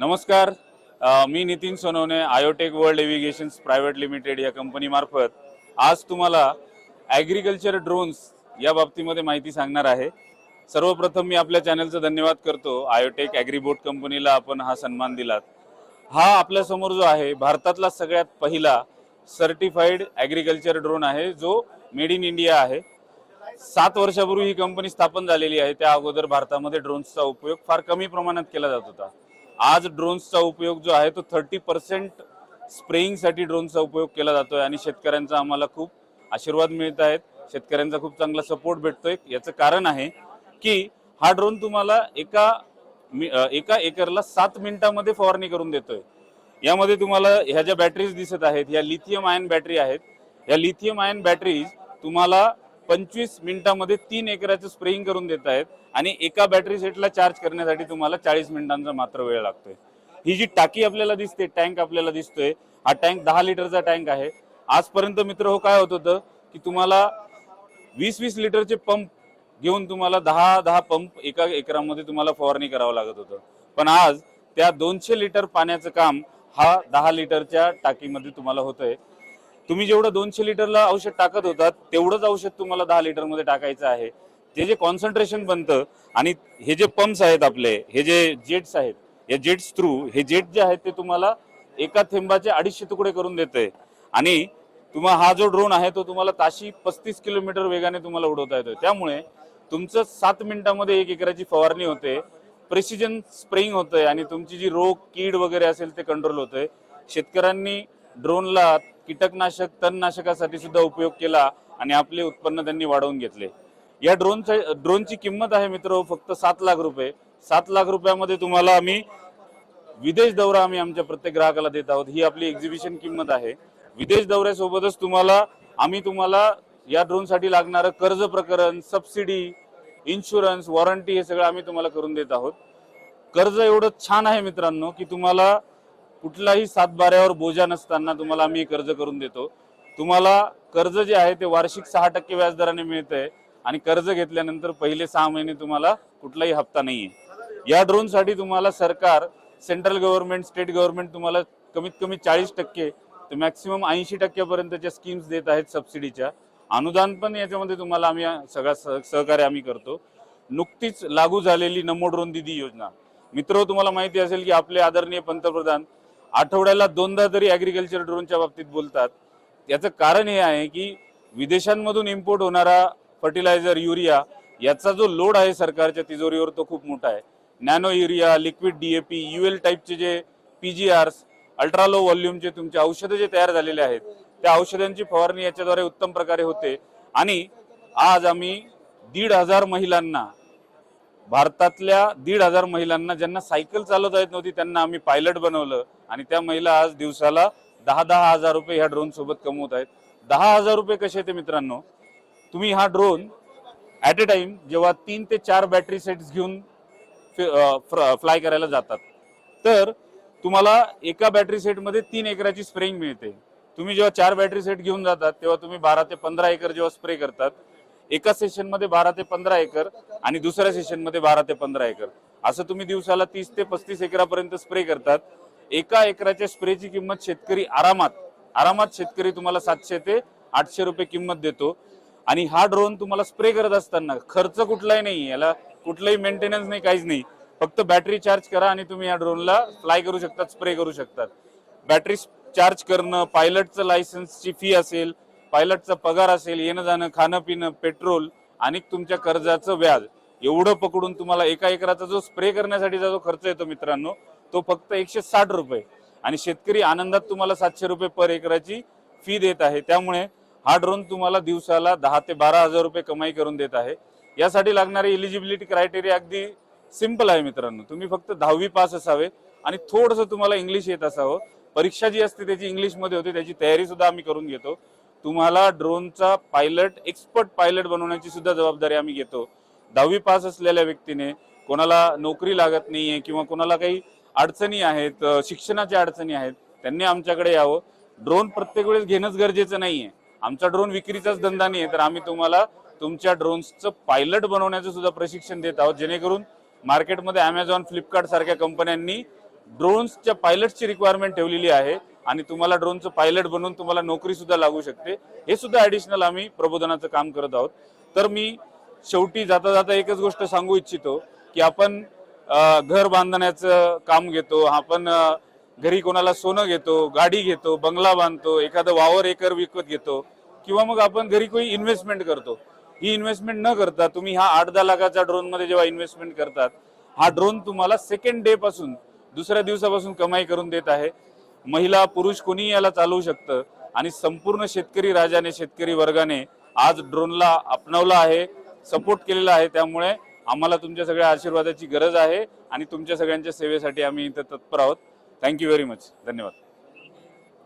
नमस्कार. मी Nitin Sonawane Iotech World Avigations private limited या कंपनीमार्फत आज तुम्हाला ॲग्रिकल्चर ड्रोन्स या बाबतीमध्ये माहिती सांगणार आहे. सर्वप्रथम मी आपल्या चॅनलचा धन्यवाद करतो. आयोटेक ॲग्रीबोट कंपनीला आपण हा सन्मान दिलात. हा आपल्यासमोर जो आहे भारतातला सगळ्यात पहिला सर्टिफाईड ॲग्रिकल्चर ड्रोन आहे जो मेड इन इंडिया आहे. सात वर्षापूर्वी ही कंपनी स्थापन झालेली आहे. त्या अगोदर भारतामध्ये ड्रोन्सचा उपयोग फार कमी प्रमाणात केला जात होता. आज ड्रोन्सचा उपयोग जो आहे तो थर्टी पर्सेंट स्प्रेईंगसाठी ड्रोनचा उपयोग केला जातोय आणि शेतकऱ्यांचा आम्हाला खूप आशीर्वाद मिळत आहेत. शेतकऱ्यांचा खूप चांगला सपोर्ट भेटतोय. याचं कारण आहे की हा ड्रोन तुम्हाला एका एका एकरला सात मिनिटामध्ये फवारणी करून देतोय. यामध्ये तुम्हाला ह्या ज्या बॅटरीज दिसत आहेत ह्या लिथियम आयन बॅटरी आहेत या लिथियम आयन बॅटरीज तुम्हाला पंचवीस मिनिटामध्ये तीन एकराचं स्प्रेइंग करून देत आहेत. आणि एका बॅटरी सेटला चार्ज करण्यासाठी तुम्हाला चाळीस मिनिटांचा मात्र वेळ लागतोय. ही जी टाकी आपल्याला दिसते टँक आपल्याला दिसतोय हा टँक दहा लिटरचा टँक आहे. आजपर्यंत मित्र हो काय होत होतं की तुम्हाला वीस वीस लिटरचे पंप घेऊन तुम्हाला दहा दहा पंप एका एकरामध्ये तुम्हाला फवारणी करावं लागत होतं. पण आज त्या दोनशे लिटर पाण्याचं काम हा दहा लिटरच्या टाकीमध्ये तुम्हाला होतंय. तुम्ही जेवढं दोनशे लिटरला औषध टाकत होतात तेवढंच औषध तुम्हाला दहा लिटरमध्ये टाकायचं आहे. ते जे कॉन्सन्ट्रेशन बनतं आणि हे जे पंप्स आहेत आपले हे जे जेट्स आहेत या जेट्स थ्रू हे जेट जे आहेत ते तुम्हाला एका थेंबाचे अडीचशे तुकडे करून देते आणि तुम्हा हा जो ड्रोन आहे तो तुम्हाला ताशी पस्तीस किलोमीटर वेगाने तुम्हाला उडवता येतो त्यामुळे तुमचं सात मिनिटामध्ये एक एकराची फवारणी होते प्रेसिजन स्प्रेइंग होतंय आणि तुमची जी रोग कीड वगैरे असेल ते कंट्रोल होतंय. शेतकऱ्यांनी ड्रोनला कीटकनाशक तणनाशकासाठी सुद्धा उपयोग केला आणि आपले उत्पन्न त्यांनी वाढवून घेतले. या ड्रोनचा ड्रोनची किंमत आहे मित्र फक्त सात लाख रुपये. सात लाख रुपयामध्ये तुम्हाला आम्ही विदेश दौरा आम्ही आमच्या प्रत्येक ग्राहकाला देत आहोत. ही आपली एक्झिबिशन किंमत आहे. विदेश दौऱ्यासोबतच तुम्हाला आम्ही तुम्हाला या ड्रोनसाठी लागणारं कर्ज प्रकरण सबसिडी इन्शुरन्स वॉरंटी हे सगळं आम्ही तुम्हाला करून देत आहोत. कर्ज एवढं छान आहे मित्रांनो की तुम्हाला कुठलाही सातबाऱ्यावर बोजा नसताना तुम्हाला आम्ही कर्ज करून देतो. तुम्हाला कर्ज जे आहे ते वार्षिक सहा टक्के व्याजदराने मिळतंय आणि कर्ज घेतल्यानंतर पहिले सहा महिने तुम्हाला कुठलाही हप्ता नाहीये. या ड्रोनसाठी तुम्हाला सरकार सेंट्रल गव्हर्नमेंट स्टेट गव्हर्नमेंट तुम्हाला कमीत कमी चाळीस टक्के ते मॅक्सिमम ऐंशी टक्क्यापर्यंतच्या स्कीम्स देत आहेत सबसिडीच्या अनुदान पण याच्यामध्ये तुम्हाला आम्ही सगळा सह- सहकार्य आम्ही करतो. नुकतीच लागू झालेली नमो ड्रोन दिदी योजना. मित्र तुम्हाला माहिती असेल की आपले आदरणीय पंतप्रधान आठवड्याला दोनदा तरी ॲग्रिकल्चर ड्रोनच्या बाबतीत बोलतात. याचं कारण हे आहे की विदेशांमधून इम्पोर्ट होणारा फर्टिलायझर युरिया याचा जो लोड आहे सरकारच्या तिजोरीवर तो खूप मोठा आहे. Nano urea liquid DAP UL टाईपचे जे P G Rs ultra low व्हॉल्यूमचे तुमचे औषधं जे तयार झालेले आहेत त्या औषधांची फवारणी याच्याद्वारे उत्तम प्रकारे होते. आणि आज आम्ही दीड हजार महिलांना भारतातल्या दीड हजार महिलांना ज्यांना सायकल चालवता येत नव्हती त्यांना आम्ही पायलट बनवलं. आणि त्या महिला आज दिवसाला दहा दहा हजार रुपये ह्या ड्रोन सोबत कमवत आहेत. दहा हजार रुपये कसे येते मित्रांनो? तुम्ही हा ड्रोन ॲट अ टाइम जेव्हा तीन ते चार बॅटरी सेट्स घेऊन फ्लाय करायला जातात. तर तुम्हाला एका बॅटरी सेटमध्ये तीन एकराची स्प्रेइंग मिळते. तुम्ही जेव्हा चार बॅटरी सेट घेऊन जातात तेव्हा तुम्ही बारा ते पंधरा एकर जेव्हा स्प्रे करतात एका सेशनमध्ये बारा ते पंधरा एकर आणि दुसऱ्या सेशनमध्ये बारा ते पंधरा एकर. असं तुम्ही दिवसाला तीस ते पस्तीस एकरापर्यंत स्प्रे करतात. एका एकराच्या स्प्रेची किंमत शेतकरी आरामात आरामात शेतकरी तुम्हाला सातशे ते आठशे रुपये किंमत देतो. आणि हा ड्रोन तुम्हाला स्प्रे करत असताना खर्च कुठलाही नाही याला कुठलाही मेंटेनन्स नाही काहीच नाही. फक्त बॅटरी चार्ज करा आणि तुम्ही या ड्रोनला फ्लाय करू शकतात स्प्रे करू शकतात. बॅटरी चार्ज करणं पायलटचं लायसन्सची फी असेल पायलटचा पगार असेल येणं जाणं खाणं पिणं पेट्रोल आणि तुमच्या कर्जाचं व्याज एवढं पकडून तुम्हाला एका एकराचा जो स्प्रे करण्यासाठीचा जो खर्च येतो मित्रांनो तो फक्त एकशे साठ रुपये. आणि शेतकरी आनंदात तुम्हाला सातशे रुपये पर एकराची फी देत आहे. त्यामुळे हा ड्रोन तुम्हाला दिवसाला दहा ते बारा हजार रुपये कमाई करून देत आहे. यासाठी लागणारी एलिजिबिलिटी क्रायटेरिया अगदी सिंपल आहे मित्रांनो. तुम्ही फक्त दहावी पास असावे आणि थोडंसं तुम्हाला इंग्लिश येत असावं. परीक्षा जी असते त्याची इंग्लिशमध्ये होते त्याची तयारी सुद्धा आम्ही करून घेतो. तुम्हाला ड्रोनचा पायलट एक्सपर्ट पायलट बनवण्याची सुद्धा जबाबदारी आम्ही घेतो. दहावी पास असलेल्या व्यक्तीने कोणाला नोकरी लागत नाहीये किंवा कोणाला काही अडचणी आहेत शिक्षणाच्या अडचणी आहेत त्यांनी आमच्याकडे यावं. ड्रोन प्रत्येक वेळेस घेणंच गरजेचं नाहीये. आमचा ड्रोन विक्रीचाच धंदा नाही आहे तर आम्ही तुम्हाला तुमच्या ड्रोन्सचं पायलट बनवण्याचं सुद्धा प्रशिक्षण देत आहोत. जेणेकरून मार्केटमध्ये अमेझॉन फ्लिपकार्ट सारख्या कंपन्यांनी ड्रोन्सच्या पायलटची रिक्वायरमेंट ठेवलेली आहे. आणि तुम्हाला ड्रोनचं पायलट बनवून तुम्हाला नोकरी सुद्धा लागू शकते. हे सुद्धा ऍडिशनल आम्ही प्रबोधनाचं काम करत आहोत. तर मी शेवटी जाता जाता एकच गोष्ट सांगू इच्छितो की आपण घर बांधण्याचं काम घेतो आपण घरी कोणाला सोनं घेतो गाडी घेतो बंगला बांधतो एखादं वावर एकर विकत घेतो किंवा मग आपण घरी कोणी इन्व्हेस्टमेंट करतो. ही इन्व्हेस्टमेंट न करता तुम्ही हा आठ दहा लाखाच्या ड्रोनमध्ये जेव्हा इन्व्हेस्टमेंट करतात हा ड्रोन तुम्हाला सेकंड डे पासून दुसऱ्या दिवसापासून कमाई करून देत आहे. महिला पुरुष कोणीही याला चालवू शकतं. आणि संपूर्ण शेतकरी राजाने शेतकरी वर्गाने आज ड्रोनला अपनावला आहे सपोर्ट केलेला आहे. त्यामुळे आम्हाला तुमच्या सगळ्या आशीर्वादाची गरज आहे आणि तुमच्या सगळ्यांच्या सेवेसाठी आम्ही इथं तत्पर आहोत. थँक्यू व्हेरी मच धन्यवाद.